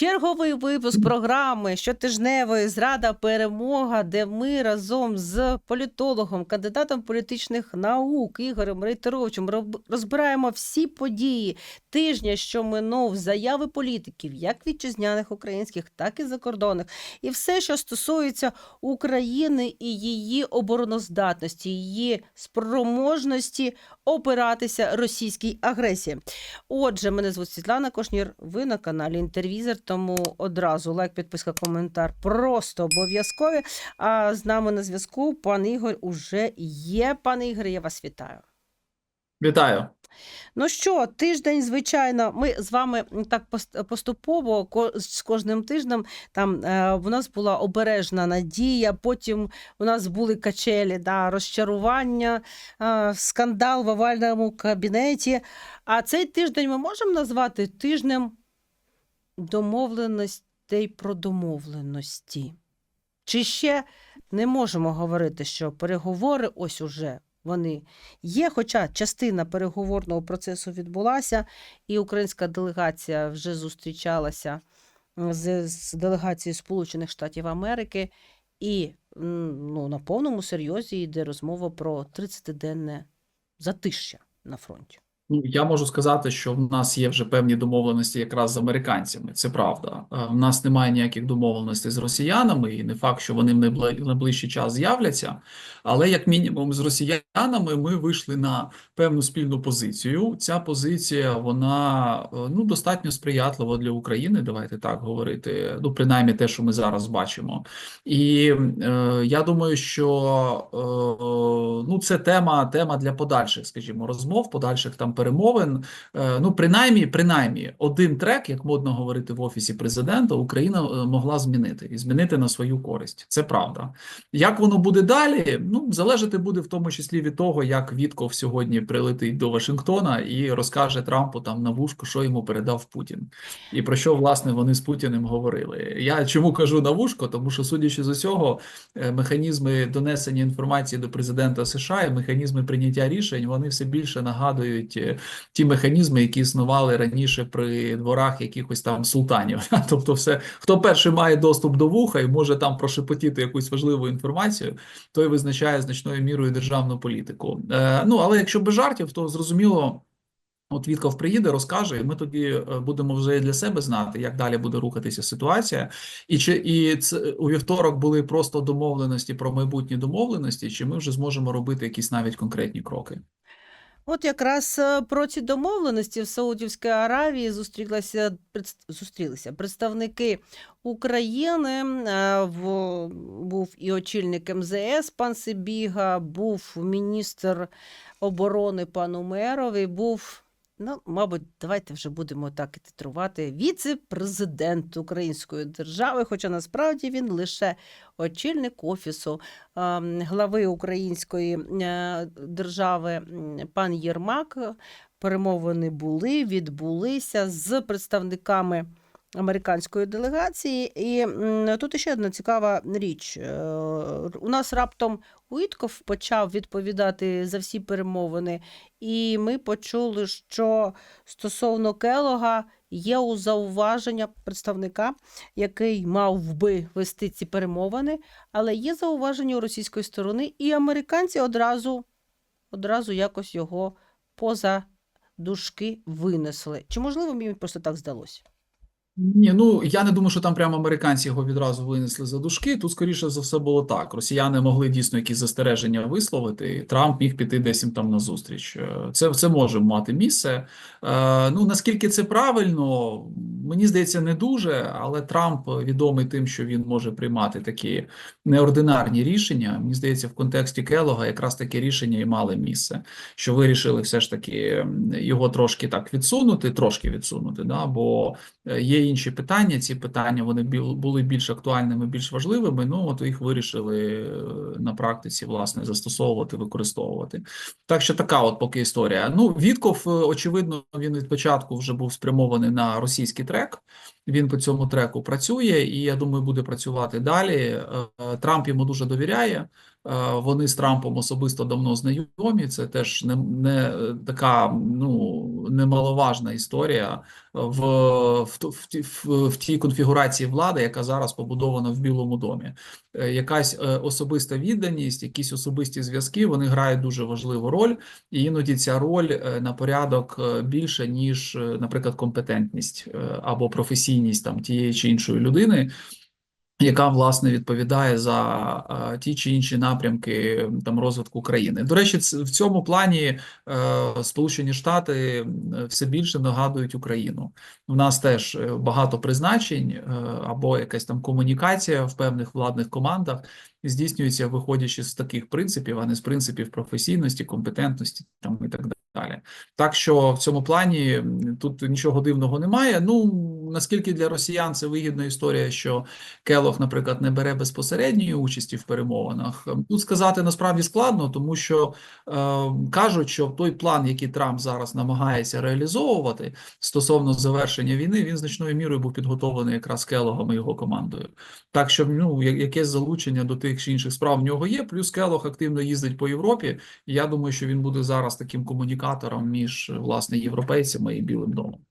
Черговий випуск програми щотижневої Зрада перемога, де ми разом з політологом, кандидатом політичних наук Ігорем Рейтеровичем розбираємо всі події тижня, що минув, заяви політиків, як вітчизняних українських, так і закордонних, і все, що стосується України і її обороноздатності, її спроможності опиратися російській агресії. Отже, мене звуть Світлана Кошнір. Ви на каналі Інтервізор, тому одразу лайк, підписка, коментар просто обов'язкові. А з нами на зв'язку пан Ігор уже є. Пане Ігоре, я вас вітаю. Вітаю. Ну що, тиждень, звичайно, ми з вами так поступово з кожним тижнем там е, в нас була обережна надія, потім у нас були качелі, да, розчарування, е, скандал в овальному кабінеті. А цей тиждень ми можемо назвати тижнем домовленостей про домовленості. Чи ще не можемо говорити, що переговори ось уже вони є, хоча частина переговорного процесу відбулася, і українська делегація вже зустрічалася з, з делегацією Сполучених Штатів Америки, і ну, на повному серйозі йде розмова про 30-денне затища на фронті. Ну, я можу сказати, що в нас є вже певні домовленості якраз з американцями. Це правда. Е, В нас немає ніяких домовленостей з росіянами, і не факт, що вони в найбли- найближчий час з'являться. Але як мінімум з росіянами ми вийшли на певну спільну позицію. Ця позиція вона е, ну достатньо сприятлива для України. Давайте так говорити. Ну, принаймні, те, що ми зараз бачимо. І е, я думаю, що е, ну це тема, тема для подальших, скажімо, розмов, подальших там перемовин. Е, ну, принаймні, принаймні, один трек, як модно говорити в офісі президента, Україна е, могла змінити і змінити на свою користь. Це правда. Як воно буде далі? Ну, залежати буде в тому числі від того, як Вітков сьогодні прилетить до Вашингтона і розкаже Трампу там на вушку, що йому передав Путін, і про що власне вони з Путіним говорили. Я чому кажу на вушко? Тому що, судячи з усього, е, механізми донесення інформації до президента США і механізми прийняття рішень вони все більше нагадують ті механізми, які існували раніше при дворах якихось там султанів. Тобто, все хто перший має доступ до вуха і може там прошепотіти якусь важливу інформацію, той визначає значною мірою державну політику. Е, ну але якщо без жартів, то зрозуміло. От Вітков приїде, розкаже, і ми тоді е, будемо вже для себе знати, як далі буде рухатися ситуація. І чи і це у вівторок були просто домовленості про майбутні домовленості, чи ми вже зможемо робити якісь навіть конкретні кроки? От якраз е, про ці домовленості в Саудівській Аравії зустрілися, зустрілися представники України. е, в- Був і очільник МЗС пан Сибіга, був міністр оборони пан Умеров, і був, ну, мабуть, давайте вже будемо так і титрувати, віце-президент Української держави, хоча насправді він лише очільник офісу глави Української е, держави пан Єрмак. Перемовини були, відбулися з представниками американської делегації. І тут ще одна цікава річ. Е, У нас раптом Уітков почав відповідати за всі перемовини, і ми почули, що стосовно Келога є у зауваження представника, який мав би вести ці перемовини, але є зауваження у російської сторони, і американці одразу, одразу якось його поза дужки винесли. Чи можливо мені просто так здалося? Ні, ну я не думаю, що там прямо американці його відразу винесли за дужки. Тут скоріше за все було так. Росіяни могли дійсно якісь застереження висловити. і Трамп міг піти десь їм там на зустріч. Це це може мати місце. Е, ну наскільки це правильно, мені здається, не дуже. Але Трамп відомий тим, що він може приймати такі неординарні рішення. Мені здається, в контексті Келога якраз таке рішення і мали місце, що вирішили все ж таки його трошки так відсунути, трошки відсунути. Да, бо Е, Є інші питання. Ці питання вони були більш актуальними, більш важливими. Ну от їх вирішили е, на практиці власне застосовувати, використовувати. Так що така, от поки історія. Ну, Вітков, е, очевидно, він від початку вже був спрямований на російський трек. Він по цьому треку працює, і я думаю, буде працювати далі. Е, Трамп йому дуже довіряє. Вони з Трампом особисто давно знайомі. Це теж не, не така ну немаловажна історія в, в, в, в, в тій конфігурації влади, яка зараз побудована в Білому домі. Е, Якась е, особиста відданість, якісь особисті зв'язки вони грають дуже важливу роль, і іноді ця роль е, на порядок е, більше ніж, е, наприклад, компетентність е, або професійність там тієї чи іншої людини яка власне відповідає за ті чи інші напрямки там розвитку країни. До речі, в цьому плані е, Сполучені Штати все більше нагадують Україну. У нас теж е, багато призначень е, або якась там комунікація в певних владних командах здійснюється, виходячи з таких принципів, а не з принципів професійності, компетентності там і так далі. Так що в цьому плані тут нічого дивного немає. Ну наскільки для росіян це вигідна історія, що Келох, наприклад, не бере безпосередньої участі в перемовинах. Тут сказати насправді складно, тому що е, кажуть, що той план, який Трамп зараз намагається реалізовувати стосовно завершення війни, він значною мірою був підготовлений якраз Келогом і його командою. Так що ну якесь залучення до тих чи інших справ в нього є. Плюс Келох активно їздить по Європі. І я думаю, що він буде зараз таким комунікатором між власне європейцями і Білим домом.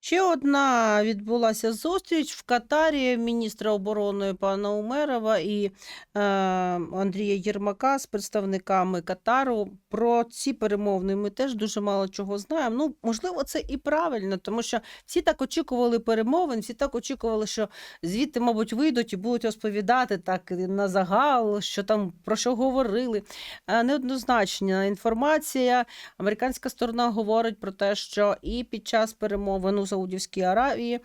Ще одна відбулася зустріч в Катарі міністра оборони пана Умерова і е, Андрія Єрмака з представниками Катару. Про ці перемовини ми теж дуже мало чого знаємо. Ну, можливо, це і правильно, тому що всі так очікували перемовин, всі так очікували, що звідти, мабуть, вийдуть і будуть розповідати так на загал, що там про що говорили. Е, Неоднозначна інформація. Американська сторона говорить про те, що і під час перемовин Саудівській Аравії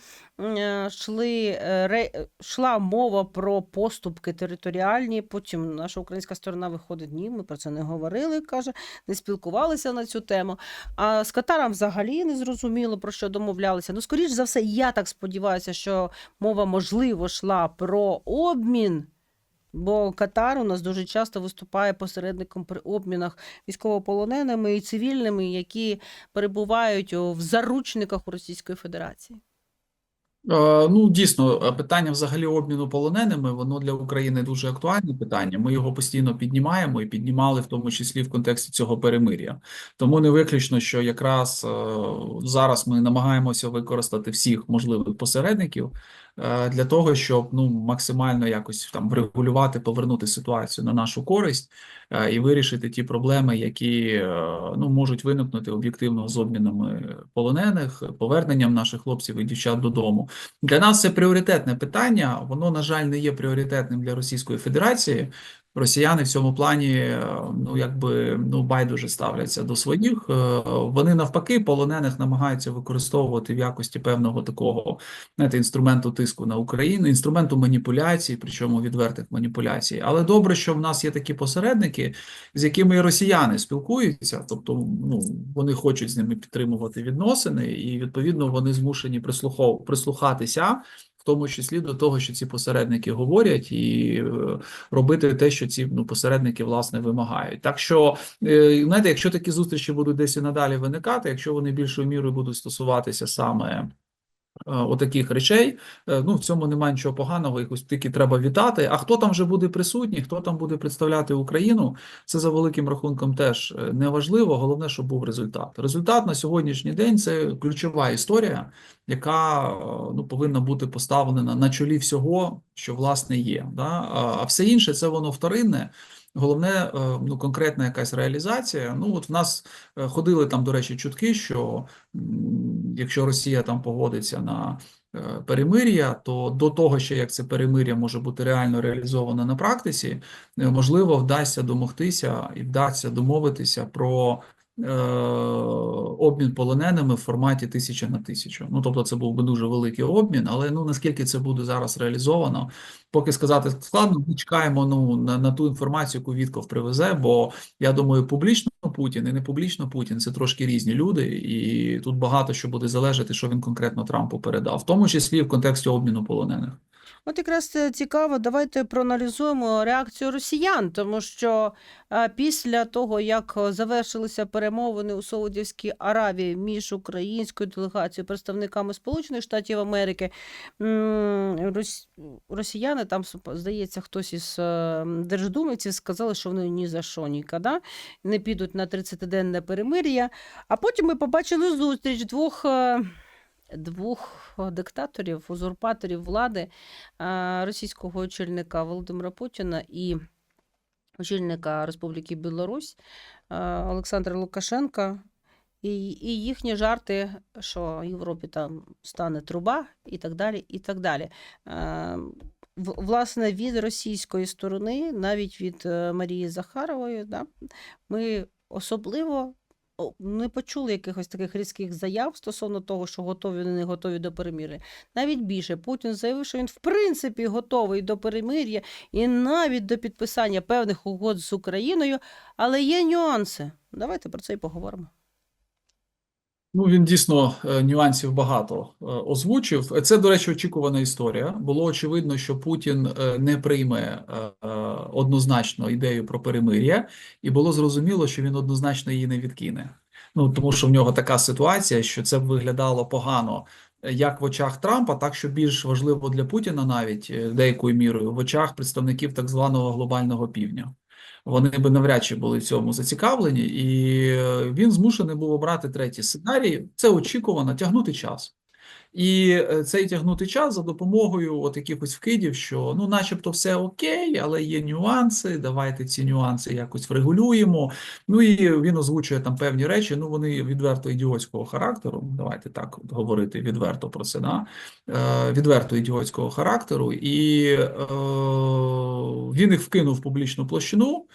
йшли, е, ре- е, йшла мова про поступки територіальні. Потім наша українська сторона виходить, ні, ми про це не говорили, каже, не спілкувалися на цю тему. А з Катаром взагалі не зрозуміло, про що домовлялися. Ну, скоріш за все, я так сподіваюся, що мова, можливо, йшла про обмін. Бо Катар у нас дуже часто виступає посередником при обмінах військовополоненими і цивільними, які перебувають в заручниках у Російської Федерації. Ну, дійсно, питання взагалі обміну полоненими, воно для України дуже актуальне питання. Ми його постійно піднімаємо і піднімали в тому числі в контексті цього перемир'я. Тому не виключно, що якраз е, зараз ми намагаємося використати всіх можливих посередників для того, щоб ну максимально якось там врегулювати, повернути ситуацію на нашу користь е, і вирішити ті проблеми, які е, ну можуть виникнути об'єктивно з обмінами полонених, поверненням наших хлопців і дівчат додому. Для нас це пріоритетне питання. Воно, на жаль, не є пріоритетним для Російської Федерації. Росіяни в цьому плані, е, ну якби ну байдуже ставляться до своїх. Е, Вони навпаки полонених намагаються використовувати в якості певного такого знаєте, інструменту тиску на Україну, інструменту маніпуляцій, причому відвертих маніпуляцій. Але добре, що в нас є такі посередники, з якими і росіяни спілкуються, тобто ну вони хочуть з ними підтримувати відносини, і відповідно вони змушені прислухов... прислухатися. В тому числі до того, що ці посередники говорять, і е, робити те, що ці ну, посередники власне вимагають. Так що, е, знаєте, якщо такі зустрічі будуть десь і надалі виникати, якщо вони більшою мірою будуть стосуватися саме отаких речей, е, ну в цьому немає нічого поганого, їх ось тільки треба вітати. А хто там вже буде присутній, хто там буде представляти Україну, це за великим рахунком теж е, не важливо. Головне, щоб був результат. Результат на сьогоднішній день це ключова історія, яка е, ну повинна бути поставлена на чолі всього, що власне є. Да? А все інше це воно вторинне. Головне, е, ну конкретна якась реалізація. Ну от в нас е, ходили там, до речі, чутки, що якщо Росія там погодиться на е, перемир'я, то до того, ще як це перемир'я може бути реально реалізовано на практиці, можливо, вдасться домогтися і вдасться домовитися про обмін полоненими в форматі тисяча на тисячу. Ну тобто, це був би дуже великий обмін, але ну наскільки це буде зараз реалізовано, поки сказати складно. Ми чекаємо ну на, на ту інформацію, яку Вітков привезе. Бо я думаю, публічно Путін і не публічно Путін це трошки різні люди, і тут багато що буде залежати, що він конкретно Трампу передав, в тому числі в контексті обміну полонених. От якраз цікаво, давайте проаналізуємо реакцію росіян, тому що е, після того, як е, завершилися перемовини у Саудівській Аравії між українською делегацією, представниками Сполучених Штатів Америки, рос- росіяни, там, здається, хтось із е, держдумівців сказали, що вони ні за що ніколи не підуть на 30-денне перемир'я. А потім ми побачили зустріч двох. Двох е, диктаторів, узурпаторів влади е, російського очільника Володимира Путіна і очільника Республіки Білорусь е, Олександра Лукашенка. І, і їхні жарти, що в Європі там стане труба, і так далі. і так далі. Власне, від російської сторони, навіть від Марії Захарової, да, ми особливо не почули якихось таких різких заяв стосовно того, що готові не готові до перемир'я. Навіть більше Путін заявив, що він в принципі готовий до перемир'я і навіть до підписання певних угод з Україною, але є нюанси. Давайте про це і поговоримо. Ну, він дійсно е, нюансів багато е, озвучив. Це, до речі, очікувана історія. Було очевидно, що Путін е, не прийме однозначно ідею про перемир'я, і було зрозуміло, що він однозначно її не відкине. Ну тому що в нього така ситуація, що це б виглядало погано як в очах Трампа, так що більш важливо для Путіна, навіть деякою мірою в очах представників так званого глобального півдня. Вони би навряд чи були в цьому зацікавлені, і е, він змушений був обрати третій сценарій. Це очікувано тягнути час. І е, цей тягнути час за допомогою от якихось вкидів, що ну, начебто, все окей, але є нюанси. Давайте ці нюанси якось врегулюємо. Ну і він озвучує там певні речі. Ну вони відверто ідіотського характеру. Давайте так говорити відверто про це. Да? Е, відверто ідіотського характеру, і е, він їх вкинув в публічну площину.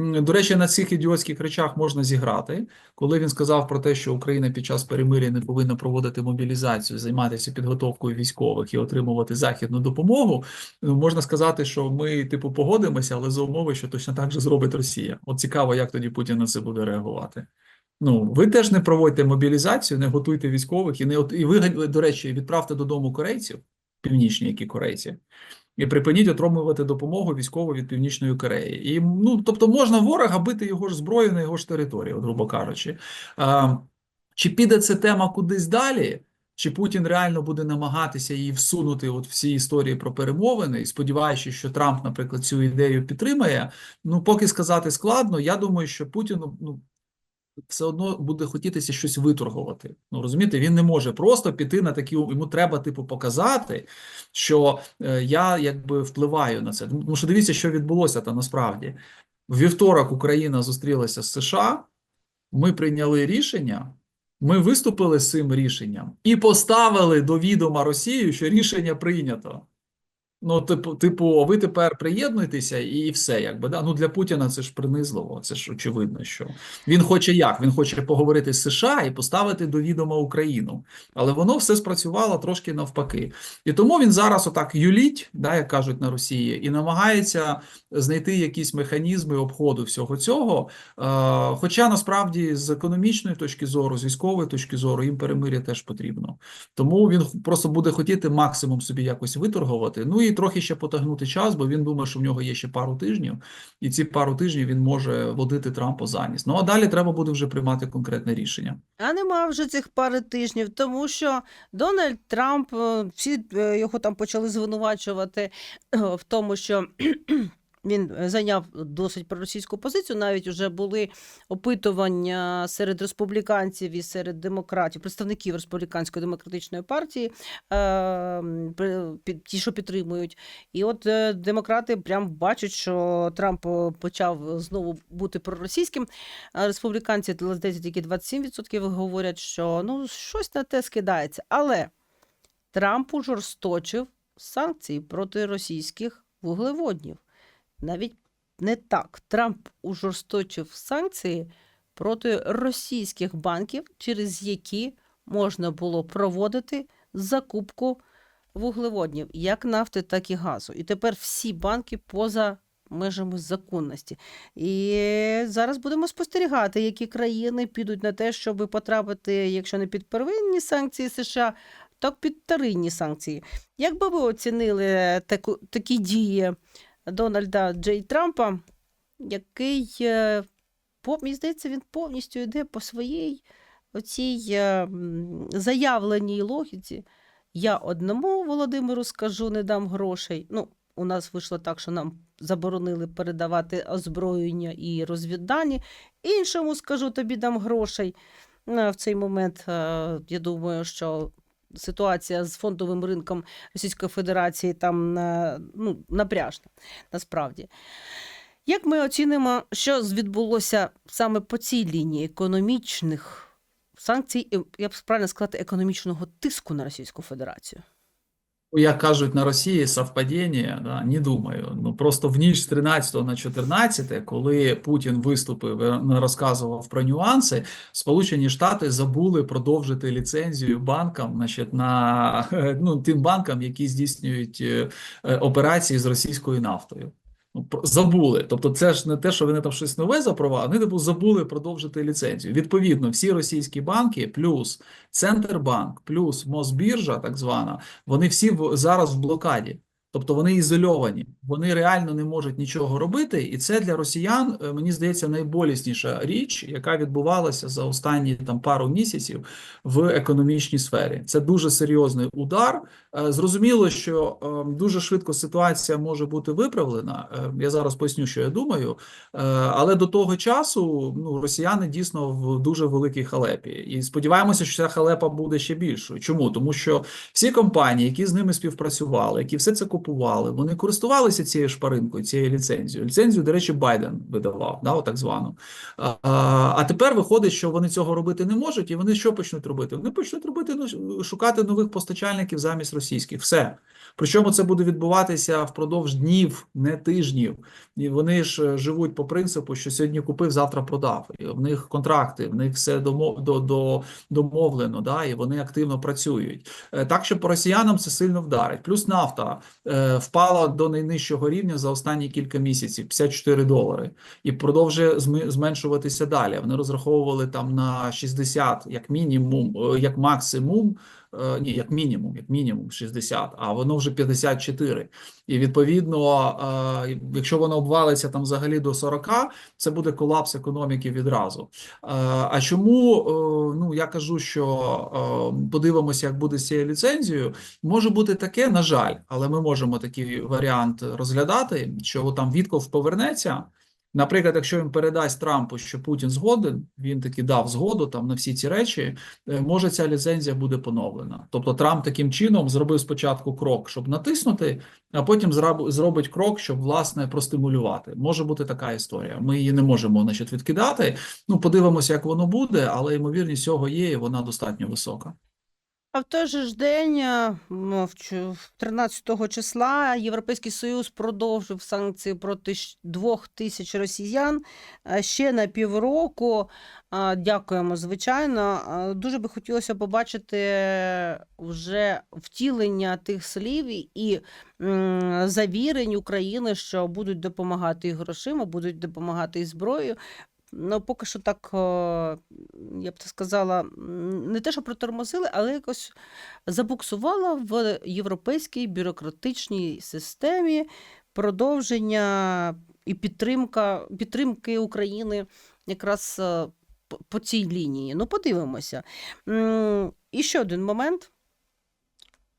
До речі, на цих ідіотських речах можна зіграти, коли він сказав про те, що Україна під час перемир'я не повинна проводити мобілізацію, займатися підготовкою військових і отримувати західну допомогу. Ну, можна сказати, що ми, типу, погодимося, але за умови, що точно так же зробить Росія. От цікаво, як тоді Путін на це буде реагувати. Ну, ви теж не проводьте мобілізацію, не готуйте військових і не от і ви, до речі, відправте додому корейців, північні, які корейці, і припиніть отримувати допомогу військову від Північної Кореї. І ну, тобто, можна ворога бити його ж зброєю на його ж території, грубо кажучи. А, чи піде ця тема кудись далі? Чи Путін реально буде намагатися її всунути от всі історії про перемовини, і сподіваючись, що Трамп, наприклад, цю ідею підтримає? Ну, поки сказати складно. Я думаю, що Путіну ну все одно буде хотітися щось виторгувати. Ну розумієте, він не може просто піти на такі йому треба, типу, показати, що е, я якби впливаю на це. Тому що дивіться, що відбулося там насправді. В вівторок Україна зустрілася з США. Ми прийняли рішення. Ми виступили з цим рішенням і поставили до відома Росію, що рішення прийнято. Ну, типу, типу, ви тепер приєднуєтеся і все, якби да. Ну для Путіна це ж принизливо. Це ж очевидно, що він хоче як? Він хоче поговорити з США і поставити до відома Україну, але воно все спрацювало трошки навпаки. І тому він зараз отак юліть, да, як кажуть на Росії, і намагається знайти якісь механізми обходу всього цього. Е, хоча насправді з економічної точки зору, з військової точки зору, їм перемир'я теж потрібно. Тому він просто буде хотіти максимум собі якось виторгувати. Ну і трохи ще потягнути час, бо він думає, що в нього є ще пару тижнів, і ці пару тижнів він може водити Трампа за ніс. Ну а далі треба буде вже приймати конкретне рішення. А нема вже цих пари тижнів, тому що Дональд Трамп, е, всі е, його там почали звинувачувати е, в тому, що він е, зайняв досить проросійську позицію. Навіть вже були опитування серед республіканців і серед демократів, представників республіканської демократичної партії, е, ті, що підтримують. І от е, демократи прям бачать, що Трамп почав знову бути проросійським. Республіканці, здається, тільки 27% говорять, що ну щось на те скидається. Але Трамп ужорсточив санкції проти російських вуглеводнів. Навіть не так. Трамп ужорсточив санкції проти російських банків, через які можна було проводити закупку вуглеводнів, як нафти, так і газу. І тепер всі банки поза межами законності. І зараз будемо спостерігати, які країни підуть на те, щоб потрапити, якщо не під первинні санкції США, так підтаринні санкції. Як би ви оцінили таку, такі дії Дональда Джей Трампа, який, е, мені здається, він повністю йде по своїй оцій е, заявленій логіці. Я одному Володимиру скажу, не дам грошей. Ну, у нас вийшло так, що нам заборонили передавати озброєння і розвіддані. Іншому скажу, тобі дам грошей. Ну, В цей момент е, я думаю, що ситуація з фондовим ринком Російської Федерації там е, ну, напряжна, насправді. Як ми оцінимо, що відбулося саме по цій лінії економічних санкцій, я б правильно сказати, економічного тиску на Російську Федерацію? Як кажуть на Росії, совпадіння, да, не думаю. Ну просто в ніч з 13 на 14, коли Путін виступив і розказував про нюанси, Сполучені Штати забули продовжити ліцензію банкам, значить, на ну тим банкам, які здійснюють е, е, операції з російською нафтою. Ну, забули. Тобто, це ж не те, що вони там щось нове запровадили, вони типу забули продовжити ліцензію. Відповідно, всі російські банки, плюс Центрбанк, плюс Мосбіржа, так звана, вони всі зараз в блокаді. Тобто вони ізольовані, вони реально не можуть нічого робити, і це для росіян, е, мені здається, найболісніша річ, яка відбувалася за останні там пару місяців в економічній сфері. Це дуже серйозний удар. Е, Зрозуміло, що е, дуже швидко ситуація може бути виправлена. Я зараз поясню, що я думаю. Але до того часу ну, росіяни дійсно в дуже великій халепі. І сподіваємося, що ця халепа буде ще більшою. Чому? Тому що всі компанії, які з ними співпрацювали, які все це купували, вони користувалися цією шпаринкою, цією ліцензією. Ліцензію, до речі, Байден видавав, да, так звану. А, а тепер виходить, що вони цього робити не можуть, і вони що почнуть робити? Вони почнуть робити ну, шукати нових постачальників замість російських. Все. Причому це буде відбуватися впродовж днів, не тижнів. І вони ж е, живуть по принципу, що сьогодні купив, завтра продав. І в них контракти, в них все домов, до, до, домовлено, да, і вони активно працюють. Е, Так що по росіянам це сильно вдарить. Плюс нафта е, впала до найнижчого рівня за останні кілька місяців 54 долари і продовжує зменшуватися далі. Вони розраховували там на 60 як мінімум, е, як максимум. Е, Ні, як мінімум, як мінімум 60, а воно вже 54. І відповідно, е, якщо воно обвалиться там взагалі до 40, це буде колапс економіки відразу. Е, А чому ну я кажу, що подивимося, як буде з цією ліцензією. Може бути таке, на жаль, але ми можемо такий варіант розглядати, що там Вітков повернеться. Наприклад, якщо він передасть Трампу, що Путін згоден, він таки дав згоду там на всі ці речі, е, може ця ліцензія буде поновлена. Тобто Трамп таким чином зробив спочатку крок, щоб натиснути, а потім зробить крок, щоб власне простимулювати. Може бути така історія. Ми її не можемо значить, відкидати. Ну, подивимося, як воно буде, але ймовірність цього є, і вона достатньо висока. А в той же ж день, е, в 13 числа, Європейський Союз продовжив санкції проти двох тисяч росіян е, ще на півроку. Дякуємо, звичайно. Дуже би хотілося побачити вже втілення тих слів і завірень України, що будуть допомагати і грошима, будуть допомагати і зброєю. Ну, поки що так, е, я б це сказала, не те, що протормозили, але якось забуксувала в європейській бюрократичній системі продовження і підтримка, підтримки України якраз е, по цій лінії. Ну, подивимося. І ще один момент.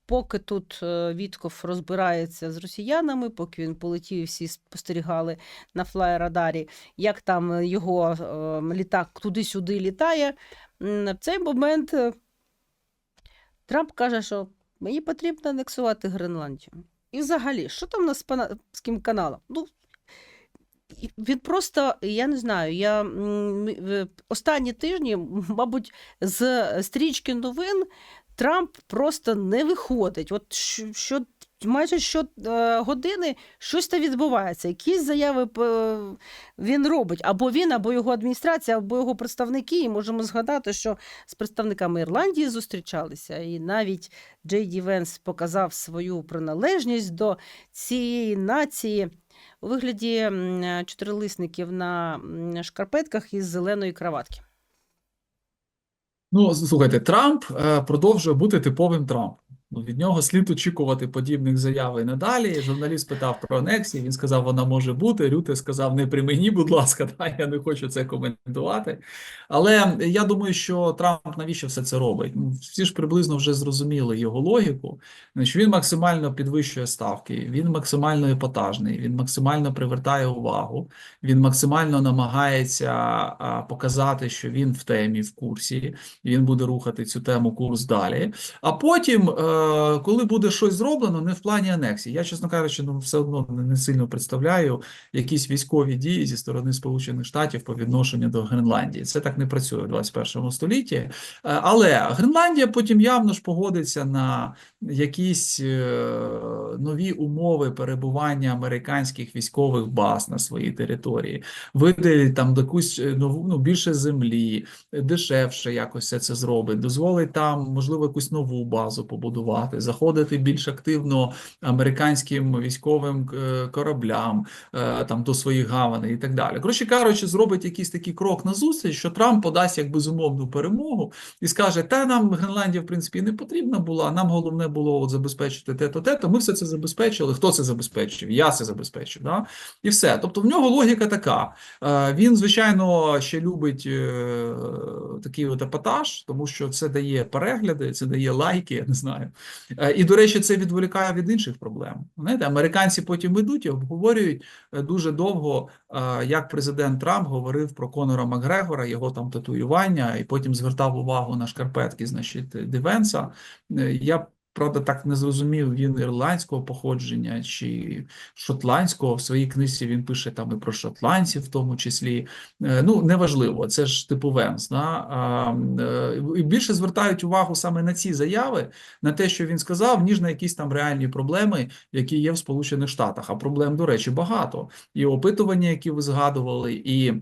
Поки тут е, Вітков розбирається з росіянами, поки він полетів, всі спостерігали на флай-радарі, як там е, його е, літак туди-сюди літає. В цей момент е, Трамп каже, що мені потрібно анексувати Гренландію. І взагалі, що там з Панамським каналом? Ну, він просто, я не знаю, я останні тижні, мабуть, з стрічки новин Трамп просто не виходить. От що, що майже щогодини щось там відбувається. Якісь заяви е, він робить. Або він, або його адміністрація, або його представники. І можемо згадати, що з представниками Ірландії зустрічалися, і навіть Джей Ді Венс показав свою приналежність до цієї нації у вигляді чотирилисників на шкарпетках із зеленої краватки. Ну, слухайте, Трамп е, продовжує бути типовим Трампом. Ну, від нього слід очікувати подібних заяв і надалі. Журналіст питав про анексію. Він сказав, вона може бути. Рюте сказав, не при мені, будь ласка, та я не хочу це коментувати. Але я думаю, що Трамп навіщо все це робить? Ну, всі ж приблизно вже зрозуміли його логіку. Значить, він максимально підвищує ставки, він максимально епатажний, він максимально привертає увагу, він максимально намагається показати, що він в темі, в курсі, він буде рухати цю тему курс далі. А потім, е, коли буде щось зроблено, не в плані анексії. Я, чесно кажучи, ну все одно не, сильно представляю якісь військові дії зі сторони Сполучених Штатів по відношенню до Гренландії. Це так не працює в 21 столітті. Е, Але Гренландія потім явно ж погодиться на якісь е, нові умови перебування американських військових баз на своїй території, виділить там якусь е, нову ну більше землі, дешевше якось це зробить, дозволить там, можливо, якусь нову базу побудувати, заходити більш активно американським військовим е, кораблям е, там до своїх гаваней і так далі. Коротше кажучи, зробить якийсь такий крок назустріч, що Трамп подасть як безумовну перемогу і скаже: Та нам Гренландія, в принципі, не потрібна була. Нам головне було от забезпечити те-то, те-то. Ми все це забезпечили. Хто це забезпечив? Я це забезпечив. Да? І все. Тобто, в нього логіка така. Е, Він, звичайно, ще любить такий от епатаж, тому що це дає перегляди, це дає лайки, я не знаю. Е, І, до речі, це відволікає від інших проблем. Знаєте, американці потім йдуть і обговорюють е, дуже довго, е, як президент Трамп говорив про Конора Макгрегора, його там татуювання, і потім звертав увагу на шкарпетки, значить, Дивенса. Я Правда, так не зрозумів, він ірландського походження чи шотландського. В своїй книзі він пише там і про шотландців, в тому числі. Е, Ну, неважливо, це ж типу Венс. Да? Е, і більше звертають увагу саме на ці заяви, на те, що він сказав, ніж на якісь там реальні проблеми, які є в Сполучених Штатах. А проблем, до речі, багато. І опитування, які ви згадували, і.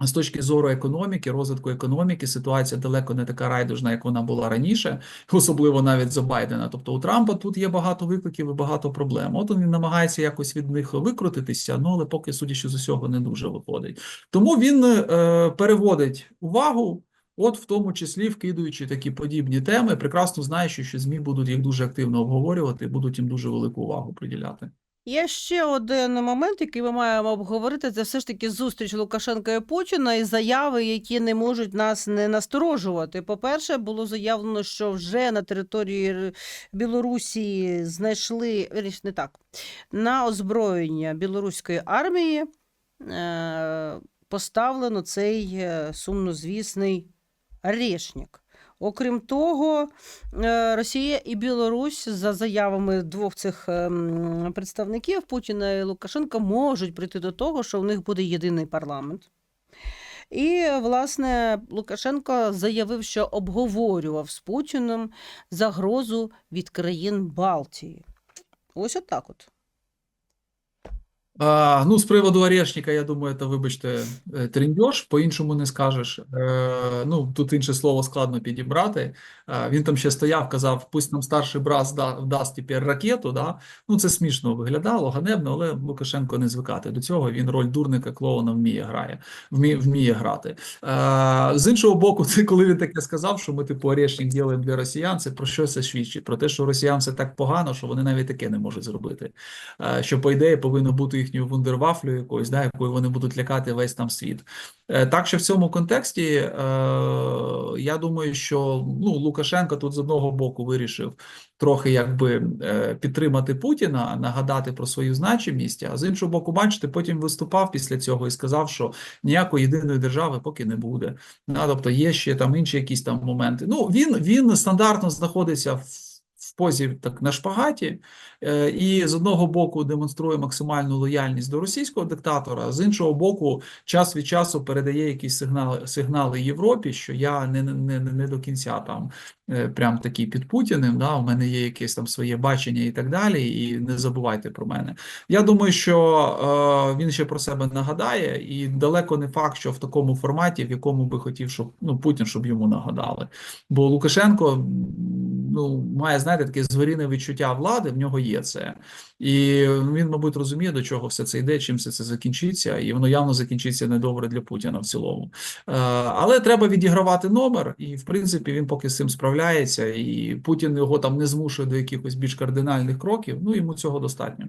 З точки зору економіки, розвитку економіки, ситуація далеко не така райдужна, як вона була раніше, особливо навіть за Байдена. Тобто у Трампа тут є багато викликів і багато проблем. От він намагається якось від них викрутитися, ну але поки, судячи з усього, не дуже виходить. Тому він е, переводить увагу. От в тому числі вкидуючи такі подібні теми, прекрасно знаючи, що ЗМІ будуть їх дуже активно обговорювати, будуть їм дуже велику увагу приділяти. Є ще один момент, який ми маємо обговорити. Це все ж таки зустріч Лукашенка і Путіна і заяви, які не можуть нас не насторожувати. По-перше, було заявлено, що вже на території Білорусі знайшли не так на озброєння білоруської армії е, поставлено цей е, сумнозвісний Орешник. Окрім того, е, Росія і Білорусь, за заявами двох цих ем, представників Путіна і Лукашенка, можуть прийти до того, що в них буде єдиний парламент. І, власне, Лукашенко заявив, що обговорював з Путіним загрозу від країн Балтії. Ось отак от. Ну, з приводу Орешника, я думаю, це, вибачте, е, трендьош, по-іншому не скажеш. Е, ну, тут інше слово складно підібрати. Е, він там ще стояв, казав, пусть нам старший брат зда, дасть тепер ракету. Да? Ну, це смішно виглядало, ганебно, але Лукашенко не звикати до цього. Він роль дурника, клоуна вміє, грає, вміє, вміє грати. Е, з іншого боку, це коли він таке сказав, що ми, типу, Орешник ділимо для росіян, це про що це свідчить? Про те, що росіян все так погано, що вони навіть таке не можуть зробити. Е, що, по ідеї, повинно бути їхньою вундервафлю якоюсь, да, якою вони будуть лякати весь там світ. Е, Так що в цьому контексті е, я думаю, що ну, Лукашенко тут з одного боку вирішив трохи якби е, підтримати Путіна, нагадати про свою значимість, а з іншого боку, бачите, потім виступав після цього і сказав, що ніякої єдиної держави поки не буде. Тобто є ще там інші якісь там моменти. Ну, він, він стандартно знаходиться в. В позі так на шпагаті, е, і з одного боку демонструє максимальну лояльність до російського диктатора, з іншого боку, час від часу передає якісь сигнали сигнали Європі, що я не, не, не, не до кінця там е, прям такий під Путіним. Да, у мене є якесь там своє бачення і так далі. І не забувайте про мене. Я думаю, що е, він ще про себе нагадає, і далеко не факт, що в такому форматі, в якому би хотів, щоб ну Путін, щоб йому нагадали. Бо Лукашенко ну має знаєте, таке звіріне відчуття влади, в нього є це. І він, мабуть, розуміє, до чого все це йде, чим все це закінчиться, і воно явно закінчиться недобре для Путіна в цілому. Е, Але треба відігравати номер, і в принципі він поки з цим справляється, і Путін його там не змушує до якихось більш кардинальних кроків. Ну йому цього достатньо.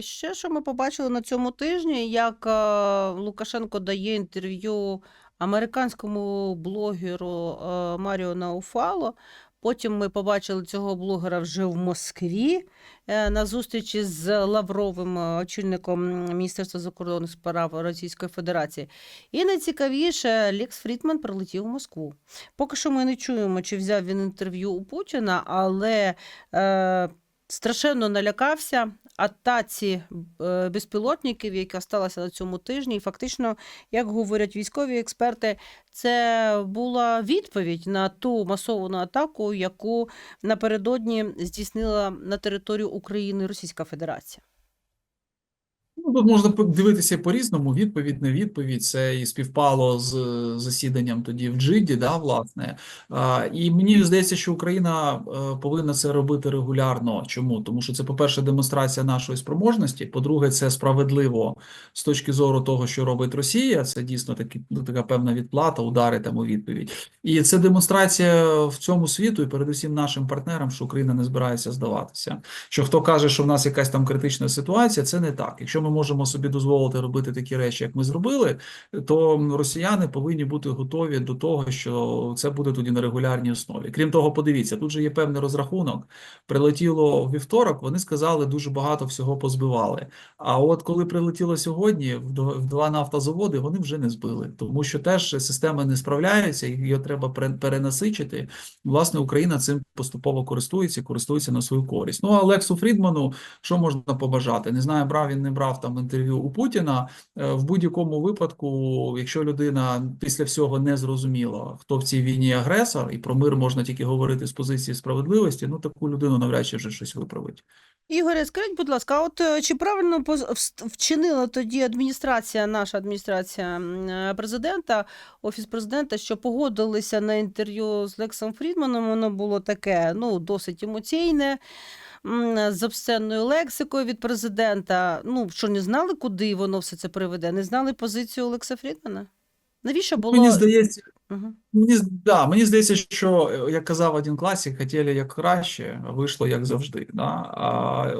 Ще що ми побачили на цьому тижні, як е, Лукашенко дає інтерв'ю американському блогеру е, Маріо Науфало. Потім ми побачили цього блогера вже в Москві е, на зустрічі з Лавровим, е, очільником Міністерства закордонних справ Російської Федерації. І найцікавіше, Лікс Фрідман прилетів у Москву. Поки що ми не чуємо, чи взяв він інтерв'ю у Путіна, але е, страшенно налякався атаці е, безпілотників, яка сталася на цьому тижні. І фактично, як говорять військові експерти, це була відповідь на ту масовану атаку, яку напередодні здійснила на територію України Російська Федерація. Ну, тут можна дивитися по-різному. Відповідь, не відповідь. Це і співпало з засіданням тоді в Джиді, да, власне. І мені здається, що Україна е, повинна це робити регулярно. Чому? Тому що це, по-перше, демонстрація нашої спроможності. По-друге, це справедливо з точки зору того, що робить Росія. Це дійсно такі, ну, така певна відплата, удари там у відповідь. І це демонстрація в цьому світу, і передусім нашим партнерам, що Україна не збирається здаватися. Що хто каже, що в нас якась там критична ситуація, це не так. Якщо ми можемо собі дозволити робити такі речі, як ми зробили, то росіяни повинні бути готові до того, що це буде тоді на регулярній основі. Крім того, подивіться, тут же є певний розрахунок. Прилетіло вівторок, вони сказали, дуже багато всього позбивали. А от коли прилетіло сьогодні, в дв- в два нафтозаводи вони вже не збили, тому що теж система не справляється, її треба пере- перенасичити. Власне, Україна цим поступово користується, користується на свою користь. Ну а Лексу Фрідману що можна побажати? Не знаю, брав він не брав там інтерв'ю у Путіна. Е, В будь-якому випадку, якщо людина після всього не зрозуміла, хто в цій війні агресор, і про мир можна тільки говорити з позиції справедливості, ну таку людину навряд чи вже щось виправить. Ігоре, скажіть, будь ласка, от е, чи правильно вчинила тоді адміністрація, наша адміністрація е, президента, офіс президента, що погодилися на інтерв'ю з Лексом Фрідманом? Воно було таке, ну, досить емоційне, з обсценною лексикою від президента. Ну, що не знали, куди воно все це приведе? Не знали позицію Лекса Фрідмана? Навіщо було? Мені здається, Мгм. Мені, да, мені здається, що, е, як казав один класик, хотіли як краще, а вийшло як завжди. Да? А, е,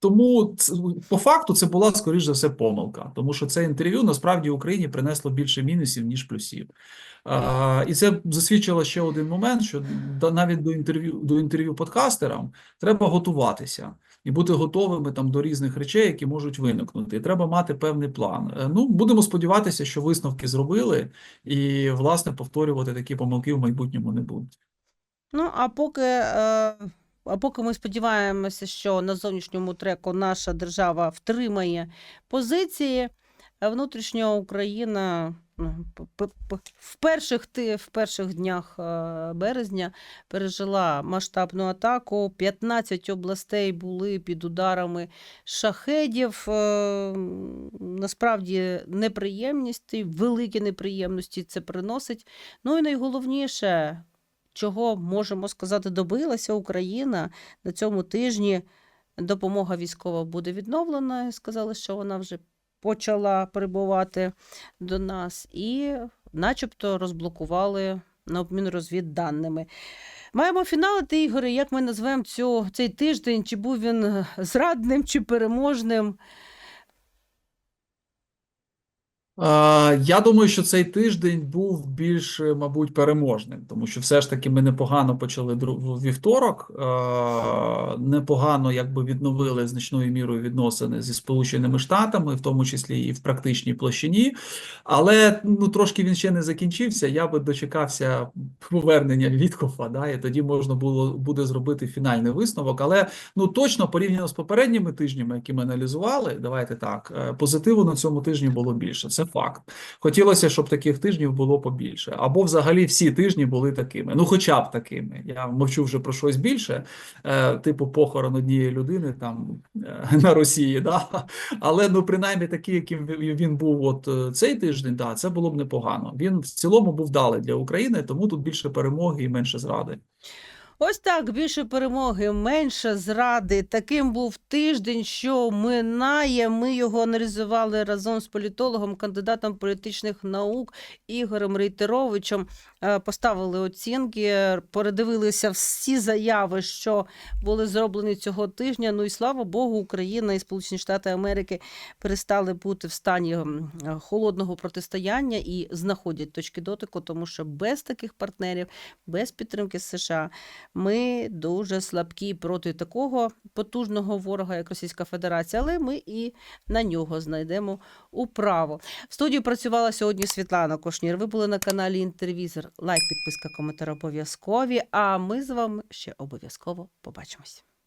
тому по факту це була, скоріш за все, помилка, тому що це інтерв'ю насправді Україні принесло більше мінусів, ніж плюсів. І це засвідчило ще один момент, що навіть до інтерв'ю до інтерв'ю подкастерам треба готуватися і бути готовими там до різних речей, які можуть виникнути. І треба мати певний план. Е, Ну, будемо сподіватися, що висновки зробили, і, власне, повторювати такі помилки в майбутньому не будуть. Ну, а поки, е, а поки ми сподіваємося, що на зовнішньому треку наша держава втримає позиції, а внутрішня Україна в перших, в перших днях е, березня пережила масштабну атаку. 15 областей були під ударами шахедів. Е, Насправді неприємності, великі неприємності це приносить. Ну і найголовніше, чого можемо сказати, добилася Україна на цьому тижні. Допомога військова буде відновлена. Сказали, що вона вже почала прибувати до нас, і, начебто, розблокували на обмін розвідданими. Маємо фіналити Ігоре, Як ми назвемо цю, цей тиждень? Чи був він зрадним, чи переможним? Е, Я думаю, що цей тиждень був більш, е, мабуть, переможним, тому що все ж таки ми непогано почали вівторок, е, непогано якби відновили значною мірою відносини зі Сполученими Штатами, в тому числі і в практичній площині. Але ну трошки він ще не закінчився. Я би дочекався повернення Віткофа, да, і тоді можна було буде зробити фінальний висновок. Але ну точно порівняно з попередніми тижнями, які ми аналізували, давайте так, позитиву на цьому тижні було більше. Це факт. Хотілося, щоб таких тижнів було побільше, або взагалі всі тижні були такими. Ну, хоча б такими. Я мовчу вже про щось більше, е, типу похорон однієї людини там е, на Росії. Да? Але ну, принаймні такий, яким він був от е, цей тиждень, да, це було б непогано. Він в цілому був далий для України, тому тут більше перемоги і менше зради. Ось так більше перемоги, менше зради. Таким був тиждень, що минає. Ми його аналізували разом з політологом, кандидатом політичних наук Ігорем Рейтеровичем. Е, Поставили оцінки, передивилися всі заяви, що були зроблені цього тижня. Ну і слава Богу, Україна і Сполучені Штати Америки перестали бути в стані холодного протистояння і знаходять точки дотику, тому що без таких партнерів, без підтримки США. Ми дуже слабкі проти такого потужного ворога, як Російська Федерація, але ми і на нього знайдемо управу. В студії працювала сьогодні Світлана Кошнір. Ви були на каналі Інтервізор. Лайк, підписка, коментар обов'язкові. А ми з вами ще обов'язково побачимось.